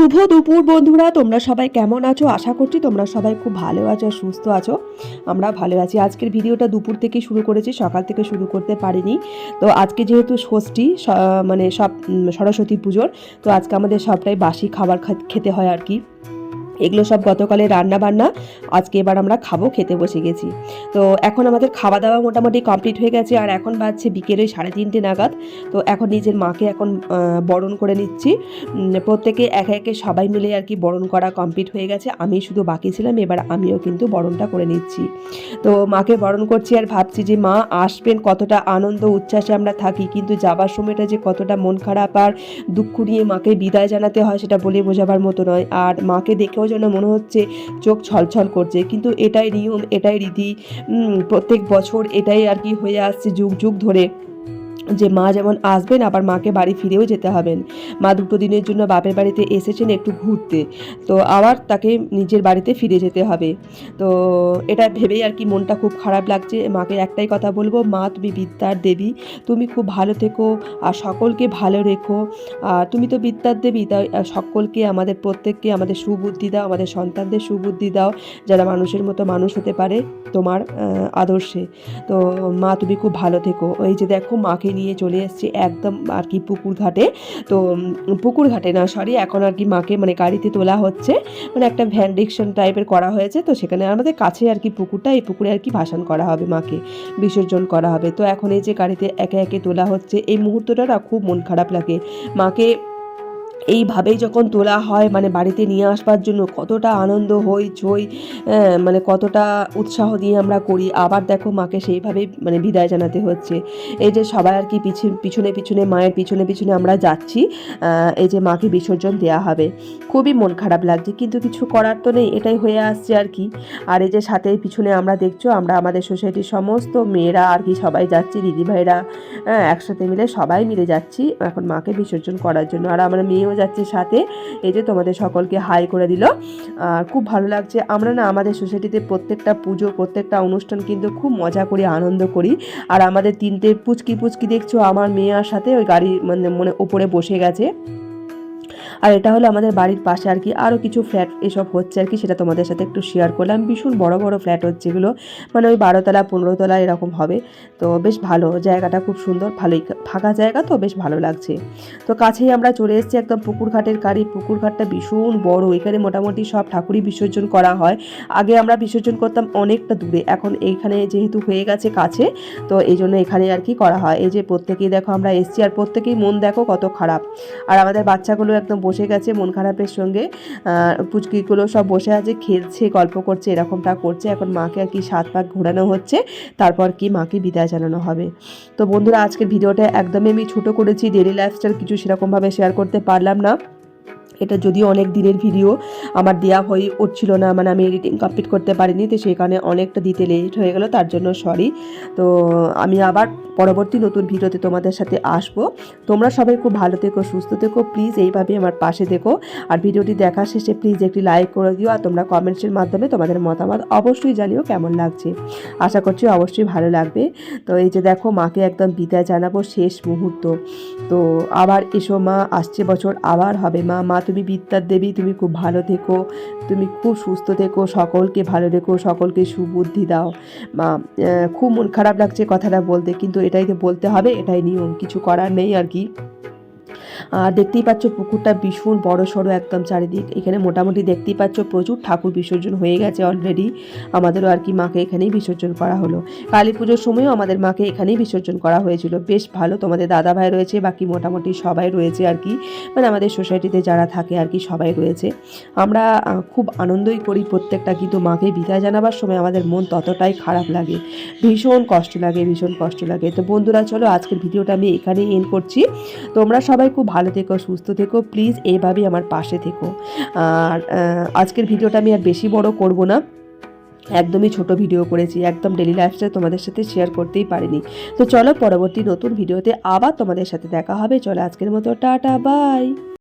শুভ দুপুর, বন্ধুরা। তোমরা সবাই কেমন আছো? আশা করছি তোমরা সবাই খুব ভালো আছো আর সুস্থ আছো। আমরা ভালো আছি। আজকের ভিডিওটা দুপুর থেকে শুরু করেছি, সকাল থেকে শুরু করতে পারিনি। তো আজকে যেহেতু ষষ্ঠী মানে সব সরস্বতী পুজোর, তো আজকে আমাদের সবটাই বাসি খাবার খেতে হয় আর কি। এগুলো সব গতকালে রান্না বান্না আজকে এবার আমরা খাব, খেতে বসে গেছি। তো এখন আমাদের খাওয়া দাওয়া মোটামুটি কমপ্লিট হয়ে গেছে, আর এখন বাজছে বিকেলে সাড়ে তিনটে নাগাদ। তো এখন নিজের মাকে এখন বরণ করে নিচ্ছি। প্রত্যেকে একে একে সবাই মিলে আর কি বরণ করা কমপ্লিট হয়ে গেছে। আমি শুধু বাকি ছিলাম, এবার আমিও কিন্তু বরণটা করে নিচ্ছি। তো মাকে বরণ করছি আর ভাবছি যে মা আসবেন, কতটা আনন্দ, উচ্ছ্বাসে আমরা থাকি, কিন্তু যাবার সময়টা যে কতটা মন খারাপ আর দুঃখ নিয়ে মাকে বিদায় জানাতে হয়, সেটা বলে বোঝাবার মতো নয়। আর মাকে দেখেও যেন মনে হচ্ছে চোখ ছলছল করছে। কিন্তু এটাই নিয়ম, এটাই রীতি প্রত্যেক বছর এটাই আর কি হয়ে আসছে যুগ যুগ ধরে। যে মা যেমন আসবেন, আবার মাকে বাড়ি ফিরেও যেতে হবেন। মা দুটো দিনের জন্য বাপের বাড়িতে এসেছেন একটু ঘুরতে। তো আবার তাকে নিজের বাড়িতে ফিরে যেতে হবে। তো এটা ভেবেই আর কি মনটা খুব খারাপ লাগছে। মাকে একটাই কথা বলব, মা তুমি বিদ্যার দেবী, তুমি খুব ভালো থেকো, আর সকলকে ভালো রেখো। আর তুমি তো বিদ্যার দেবী, তাই সকলকে, আমাদের প্রত্যেককে, আমাদের সুবুদ্ধি দাও, আমাদের সন্তানদের সুবুদ্ধি দাও, যারা মানুষের মতো মানুষ হতে পারে তোমার আদর্শে। তো মা তুমি খুব ভালো থেকো। ওই যে দেখো, মাকে নিয়ে চলে এসেছি একদম আর কি পুকুর ঘাটে। তো পুকুর ঘাটে না সরি এখন আর কি মাকে মানে গাড়িতে তোলা হচ্ছে। মানে একটা ভ্যান রিক্সন টাইপের করা হয়েছে, তো সেখানে আমাদের কাছে আর কি পুকুরটা, এই পুকুরে আর কি ভাসান করা হবে মাকে, বিসর্জন করা হবে। তো এখন এই যে গাড়িতে একে একে তোলা হচ্ছে, এই মুহূর্তটা খুব মন খারাপ লাগে। মাকে এইভাবেই যখন তোলা হয় মানে বাড়িতে নিয়ে আসবার জন্য কতটা আনন্দ হই আহ, মানে কতটা উৎসাহ দিয়ে আমরা করি। আবার দেখো মাকে সেইভাবেই মানে বিদায় জানাতে হচ্ছে। এই যে সবাই আর কি পিছনে পিছনে পিছনে মায়ের পিছনে পিছনে আমরা যাচ্ছি এই যে মাকে বিসর্জন দেওয়া হবে। খুবই মন খারাপ লাগছে কিন্তু কিছু করার তো নেই এটাই হয়ে আসছে আর কি। আর এই যে সাথে পিছনে আমরা দেখছ আমরা আমাদের সোসাইটির সমস্ত মেয়েরা আর কি সবাই যাচ্ছি দিদিভাইরা হ্যাঁ একসাথে মিলে সবাই মিলে যাচ্ছি এখন মাকে বিসর্জন করার জন্য। আর আমার মেয়েও যাচ্ছে সাথে। এই যে তোমাদের সকলকে হাই করে দিল। আর খুব ভালো লাগছে। আমরা না আমাদের সোসাইটিতে প্রত্যেকটা পুজো, প্রত্যেকটা অনুষ্ঠান কিন্তু খুব মজা করি, আনন্দ করি। আর আমাদের তিনটে পুচকি পুচকি দেখছ, আমার মেয়ে আর সাথে ওই গাড়ি মানে মানে ওপরে বসে গেছে। আর এটা হলো আমাদের বাড়ির পাশে আর কি। আরও কিছু ফ্ল্যাট এসব হচ্ছে আর কি, সেটা তোমাদের সাথে একটু শেয়ার করলাম। ভীষণ বড় বড় ফ্ল্যাট হচ্ছে এগুলো। মানে ওই বারোতলা পনেরোতলা এরকম হবে। তো বেশ ভালো, জায়গাটা খুব সুন্দর, ভালোই ফাঁকা জায়গা তো, বেশ ভালো লাগছে। তো কাছেই আমরা চলে এসেছি একদম পুকুর ঘাটের গাড়ি পুকুর ভীষণ বড়, এখানে মোটামুটি সব ঠাকুরই বিসর্জন করা হয়। আগে আমরা বিসর্জন করতাম অনেকটা দূরে, এখন এইখানে যেহেতু হয়ে গেছে কাছে, তো এই জন্য এখানে আর কি করা হয়। এই যে প্রত্যেকেই দেখো, আমরা এসছি আর প্রত্যেকেই মন দেখো কত খারাপ। আর আমাদের বাচ্চাগুলো একদম বসে গেছে মন খারাপের সঙ্গে। পুচকিগুলো সব বসে আছে, খেলছে, গল্প করছে, এরকমটা করছে। এখন মাকে আর কি সাত পাক ঘোরানো হচ্ছে, তারপর কি মাকে বিদায় জানানো হবে। তো বন্ধুরা, আজকের ভিডিওটা একদমই আমি ছোটো করেছি ডেলি লাইফস্টাইল কিছু সেরকমভাবে শেয়ার করতে পারলাম না। এটা যদিও অনেক দিনের ভিডিও আমার দেওয়া হয়ে উঠছিল না মানে আমি এডিটিং কমপ্লিট করতে পারিনি, তো সেই কারণে অনেকটা দিতে লেট হয়ে গেল, তার জন্য সরি তো আমি আবার পরবর্তী নতুন ভিডিওতে তোমাদের সাথে আসব। তোমরা সবাই খুব ভালো থেকো, সুস্থ থেকো প্লিজ এইভাবে আমার পাশে দেখো আর ভিডিওটি দেখা শেষে প্লিজ একটি লাইক করে দিও, আর তোমরা কমেন্টসের মাধ্যমে তোমাদের মতামত অবশ্যই জানিও কেমন লাগছে। আশা করছি অবশ্যই ভালো লাগবে। তো এই যে দেখো, মাকে একদম বিদায় জানাব শেষ মুহূর্ত। তো আবার এসো মা, আসছে বছর, আবার হবে মা। মা তুমি বিদ্যার দেবী, তুমি খুব ভালো থেকো, তুমি খুব সুস্থ থেকো, সকলকে ভালো রেখো, সকলকে সুবুদ্ধি দাও। মা খুব মন খারাপ লাগছে কথাটা বলতে, কিন্তু এটাই তো বলতে হবে, এটাই নিয়ম, কিছু করার নেই আর কি। দেখতেই পাচ্ছ পুকুরটা ভীষণ বড় সড়ো একদম চারিদিক। এখানে মোটামুটি দেখতেই পাচ্ছ প্রচুর ঠাকুর বিসর্জন হয়ে গেছে অলরেডি আমাদেরও আর কি মাকে এখানেই বিসর্জন করা হলো। কালী পুজোর সময়ও আমাদের মাকে এখানেই বিসর্জন করা হয়েছিল। বেশ ভালো, তোমাদের দাদা ভাই রয়েছে, বাকি মোটামুটি সবাই রয়েছে আর কি। মানে আমাদের সোসাইটিতে যারা থাকে আর কি সবাই রয়েছে। আমরা খুব আনন্দই করি প্রত্যেকটা, কিন্তু মাকে বিদায় জানাবার সময় আমাদের মন ততটাই খারাপ লাগে। ভীষণ কষ্ট লাগে, ভীষণ কষ্ট লাগে। তো বন্ধুরা, চলো আজকের ভিডিওটা আমি এখানেই এন্ড করছি। তোমরা সবাই খুব ভালো থেকো, সুস্থ থেকো প্লিজ এইভাবেই আমার পাশে থেকো। আর আজকের ভিডিওটা আমি আর বেশি বড় করব না। একদমই ছোট ভিডিও করেছি, একদম ডেলি লাইফস্টাইল তোমাদের সাথে শেয়ার করতেই পারিনি। তো চলো পরবর্তী নতুন ভিডিওতে আবার তোমাদের সাথে দেখা হবে। চলো আজকের মতো, টাটা বাই